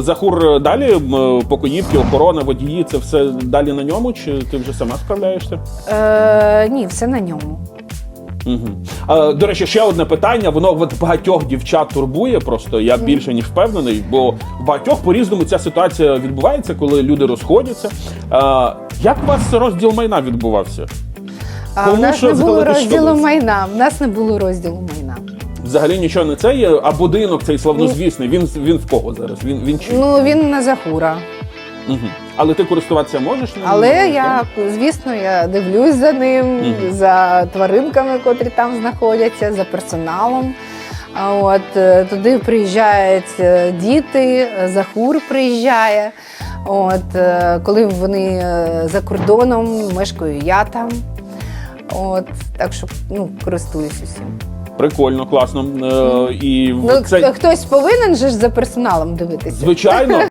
Захур далі покоївки, охорона, водії, це все далі на ньому, чи ти вже сама справляєшся? Е, ні, все на ньому. Угу. А, до речі, ще одне питання. Воно от багатьох дівчат турбує. Просто я більше ніж впевнений, бо багатьох по-різному ця ситуація відбувається, коли люди розходяться. А, як у вас розділ майна відбувався? А Кому в нас що не було розділу майна. В нас не було розділу майна. Взагалі нічого не це є, а будинок цей славнозвісний. Він він в кого зараз? Він він чи? Ну він на захура. Угу. Але ти користуватися можеш ним? Але Так? я, звісно, я дивлюсь за ним, Мгм. за тваринками, котрі там знаходяться, за персоналом. А от е, туди приїжджають е, діти, захур приїжджає. От е, коли вони за кордоном, мешкаю я там. От так що ну користуюсь усім. Прикольно, класно. Е, і Ну це хтось повинен же ж за персоналом дивитися. звичайно.